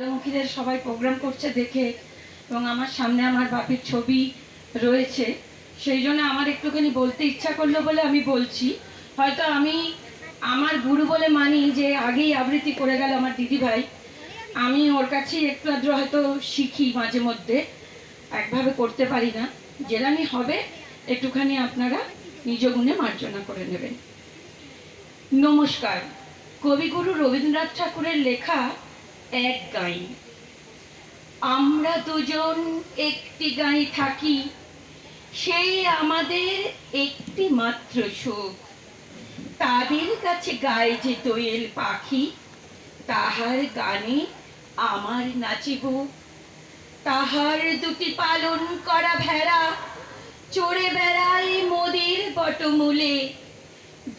আলমুখীদের সবাই প্রোগ্রাম করছে দেখে এবং আমার সামনে আমার বাপের ছবি রয়েছে। সেই জন্য আমার একটুখানি বলতে ইচ্ছা করল বলে আমি বলছি। হয়তো আমি আমার গুরু বলে মানি যে আগেই আবৃত্তি করে গেল আমার দিদিভাই। আমি ওর কাছেই একটু আদ্র হয়তো শিখি মাঝে মধ্যে, একভাবে করতে পারি না। জেলামি হবে, একটুখানি আপনারা নিজ গুণে মার্জনা করে নেবেন। নমস্কার। কবিগুরু রবীন্দ্রনাথ ঠাকুরের লেখা এক গাই আমরা দুজন একটি গাই থাকি, সেই আমাদের একটি মাত্র সুখ। তাদের কাছে গায়ে যে দোয়েল পাখি, তাহার গানে আমার নাচিব। তাহার দুটি পালন করা ভেড়া, চড়ে বেড়ায় মোদের বটমূলে।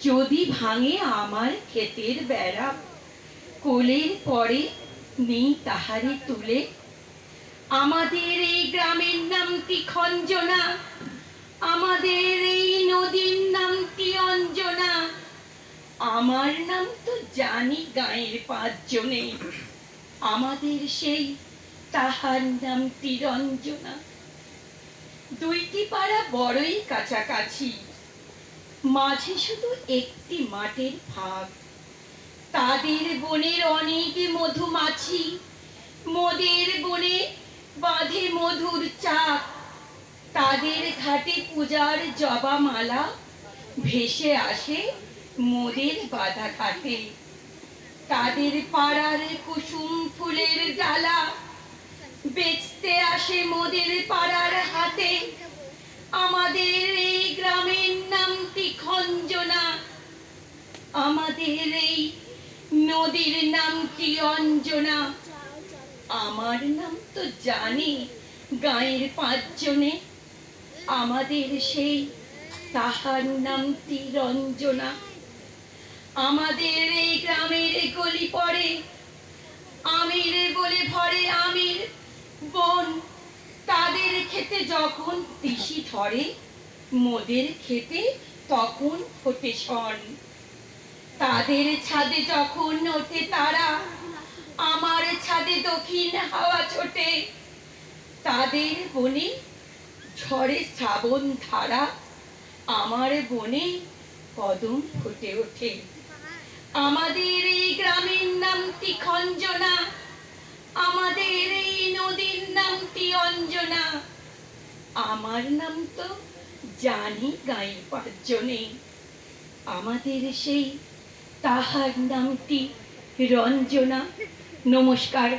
যদি ভাঙে আমার ক্ষেতের বেড়া, কোলের পরে নেই তাহারে তুলে। আমাদের এই গ্রামের নামটি খঞ্জনা? আমাদের এই নদীর নামটি অঞ্জনা? আমার নাম তো জানি গাঁয়ের পাঁচজনে। আমাদের সেই তাহার নামটি রঞ্জনা? দুইটি পাড়া বড়ই কাছাকাছি। মাঝে শুধু একটি মাঠের ভাগ তাদের বনের অনেক মধুমাছি মোদের বনে বাঁধে মধুর চাক। তাদের ঘাটে পূজার জবা মালা ভেসে আসে মোদের বাধা ঘাটে। তাদের পাড়ার কুসুম ফুলের ডালা বেচতে আসে মোদের পাড়ার হাতে। আমাদের এই গ্রামের নামটি খঞ্জনা আমাদের এই নদীর নামটি অঞ্জনা? আমার নাম তো জানি, গায়ের পাঁচজনে। আমাদের সেই তাহার নামটি রঞ্জনা? আমাদের এই গ্রামের গলি পড়ে, আমির বলে ভরে আমির। বোন, তাদের খেতে যখন তিসি ধরে, মোদের খেতে তখন হতে শন। তাদের ছাদে যখন ওঠে তারা, আমার ছাদে দক্ষিণ হাওয়া ছোটে। তাদের বনে ঝড়ে শ্রাবণ ধারা, আমার বনে কদম ফুটে ওঠে। আমাদের এই গ্রামের নামটি খঞ্জনা? আমাদের এই নদীর নামটি অঞ্জনা? আমার নাম তো জানি গাই পাঁচজনে। আমাদের সেই তাহার নামটি রঞ্জনা। নমস্কার।